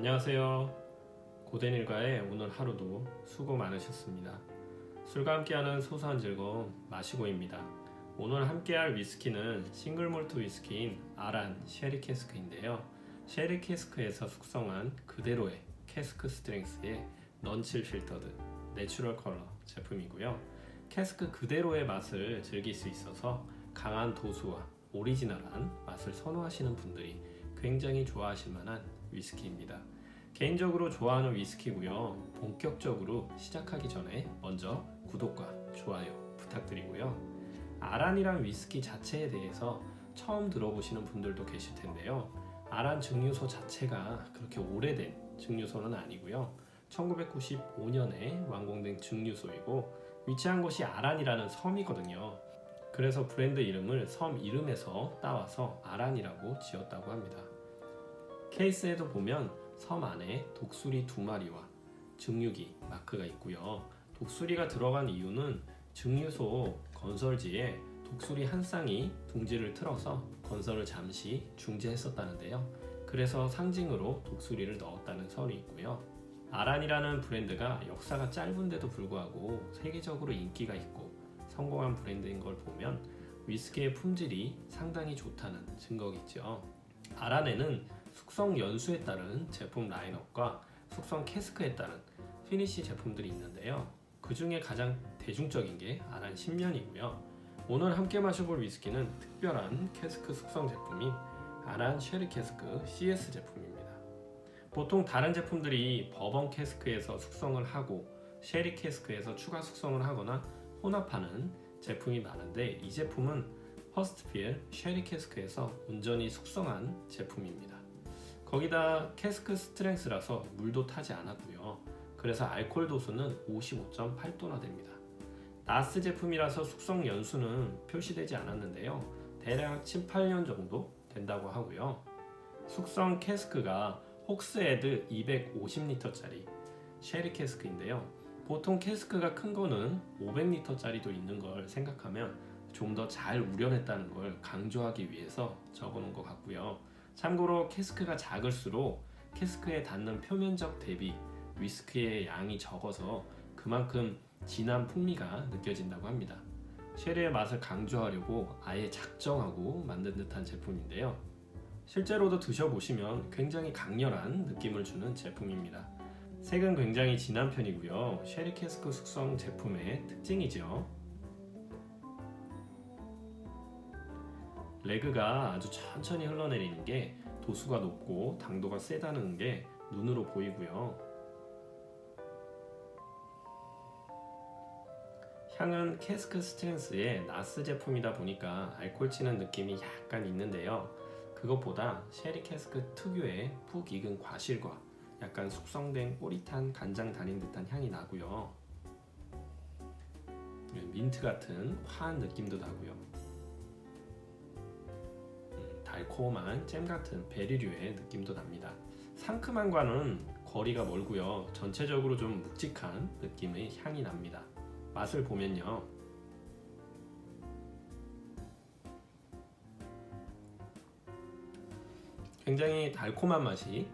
안녕하세요. 고된 일과의 오늘 하루도 수고 많으셨습니다. 술과 함께하는 소소한 즐거움 마시고입니다. 오늘 함께할 위스키는 싱글 몰트 위스키인 아란 쉐리 캐스크인데요. 쉐리 캐스크에서 숙성한 그대로의 캐스크 스트렝스의 넌칠 필터드 내추럴 컬러 제품이고요. 캐스크 그대로의 맛을 즐길 수 있어서 강한 도수와 오리지널한 맛을 선호하시는 분들이 굉장히 좋아하실 만한 위스키입니다. 개인적으로 좋아하는 위스키고요. 본격적으로 시작하기 전에 먼저 구독과 좋아요 부탁드리고요. 아란이란 위스키 자체에 대해서 처음 들어보시는 분들도 계실 텐데요. 아란 증류소 자체가 그렇게 오래된 증류소는 아니고요. 1995년에 완공된 증류소이고 위치한 곳이 아란이라는 섬이거든요. 그래서 브랜드 이름을 섬 이름에서 따와서 아란이라고 지었다고 합니다. 케이스에도 보면 섬 안에 독수리 두 마리와 증류기 마크가 있고요. 독수리가 들어간 이유는 증류소 건설지에 독수리 한 쌍이 둥지를 틀어서 건설을 잠시 중지했었다는데요. 그래서 상징으로 독수리를 넣었다는 설이 있고요. 아란이라는 브랜드가 역사가 짧은데도 불구하고 세계적으로 인기가 있고 성공한 브랜드인 걸 보면 위스키의 품질이 상당히 좋다는 증거겠죠. 아란에는 숙성 연수에 따른 제품 라인업과 숙성 캐스크에 따른 피니시 제품들이 있는데요. 그 중에 가장 대중적인 게 아란 10년이고요. 오늘 함께 마셔볼 위스키는 특별한 캐스크 숙성 제품인 아란 쉐리 캐스크 CS 제품입니다. 보통 다른 제품들이 버번 캐스크에서 숙성을 하고 쉐리 캐스크에서 추가 숙성을 하거나 혼합하는 제품이 많은데 이 제품은 퍼스트필 쉐리 캐스크에서 온전히 숙성한 제품입니다. 거기다 캐스크 스트렝스라서 물도 타지 않았고요. 그래서 알코올 도수는 55.8도나 됩니다. 나스 제품이라서 숙성 연수는 표시되지 않았는데요. 대략 7, 8년 정도 된다고 하고요. 숙성 캐스크가 혹스헤드 250리터짜리 쉐리 캐스크인데요. 보통 캐스크가 큰 거는 500리터짜리도 있는 걸 생각하면 좀 더 잘 우려냈다는 걸 강조하기 위해서 적어놓은 것 같고요. 참고로 캐스크가 작을수록 캐스크에 닿는 표면적 대비 위스키의 양이 적어서 그만큼 진한 풍미가 느껴진다고 합니다. 쉐리의 맛을 강조하려고 아예 작정하고 만든 듯한 제품인데요. 실제로도 드셔보시면 굉장히 강렬한 느낌을 주는 제품입니다. 색은 굉장히 진한 편이고요. 쉐리 캐스크 숙성 제품의 특징이죠. 레그가 아주 천천히 흘러내리는 게 도수가 높고 당도가 세다는 게 눈으로 보이고요. 향은 캐스크 스트렝스의 나스 제품이다 보니까 알코올 치는 느낌이 약간 있는데요. 그것보다 쉐리 캐스크 특유의 푹 익은 과실과 약간 숙성된 꼬릿한 간장 달인 듯한 향이 나고요. 민트 같은 화한 느낌도 나고요. 음, 달콤한 잼 같은 베리류의 느낌도 납니다. 상큼함과는 거리가 멀고요. 전체적으로 좀 묵직한 느낌의 향이 납니다. 맛을 보면요. 굉장히 달콤한 맛이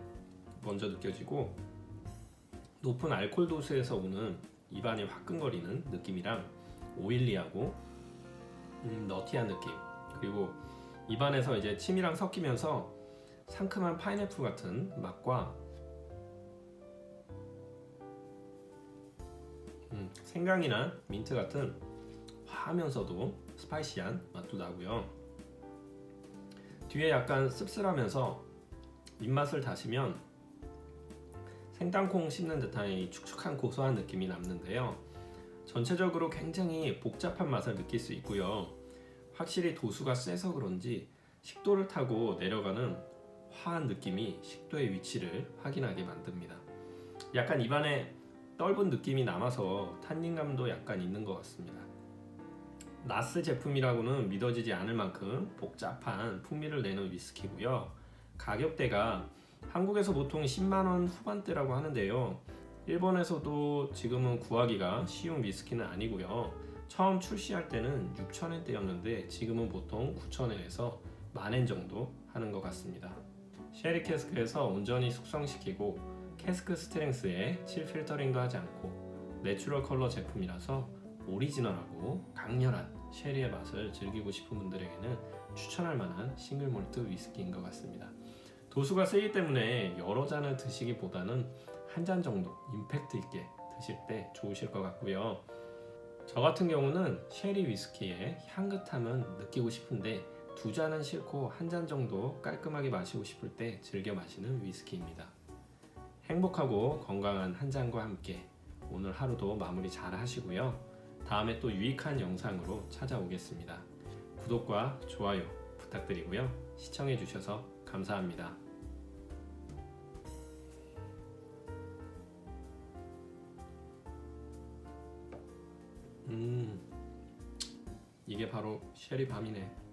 먼저 느껴지고 높은 알코올 도수에서 오는 입안이 화끈거리는 느낌이랑 오일리하고 음, 너티한 느낌 그리고 입안에서 이제 침이랑 섞이면서 상큼한 파인애플 같은 맛과 음, 생강이나 민트 같은 화하면서도 스파이시한 맛도 나고요. 뒤에 약간 씁쓸하면서 입맛을 다시면 생땅콩 씹는 듯한 이 축축한 고소한 느낌이 남는데요. 전체적으로 굉장히 복잡한 맛을 느낄 수 있고요. 확실히 도수가 세서 그런지 식도를 타고 내려가는 화한 느낌이 식도의 위치를 확인하게 만듭니다. 약간 입안에 떫은 느낌이 남아서 탄닌감도 약간 있는 것 같습니다. 나스 제품이라고는 믿어지지 않을 만큼 복잡한 풍미를 내는 위스키고요. 가격대가 한국에서 보통 10만원 후반대라고 하는데요. 일본에서도 지금은 구하기가 쉬운 위스키는 아니고요. 처음 출시할 때는 6천엔대였는데 지금은 보통 9천엔에서 만엔 정도 하는 것 같습니다. 쉐리 캐스크에서 온전히 숙성시키고 캐스크 스트렝스에 칠 필터링도 하지 않고 내추럴 컬러 제품이라서 오리지널하고 강렬한 쉐리의 맛을 즐기고 싶은 분들에게는 추천할 만한 싱글 몰트 위스키인 것 같습니다. 도수가 세기 때문에 여러 잔을 드시기보다는 한 잔 정도 임팩트 있게 드실 때 좋으실 것 같고요. 저 같은 경우는 쉐리 위스키의 향긋함은 느끼고 싶은데 두 잔은 싫고 한 잔 정도 깔끔하게 마시고 싶을 때 즐겨 마시는 위스키입니다. 행복하고 건강한 한 잔과 함께 오늘 하루도 마무리 잘 하시고요. 다음에 또 유익한 영상으로 찾아오겠습니다. 구독과 좋아요 부탁드리고요. 시청해 주셔서 감사합니다. 이게 바로 쉐리 밤이네.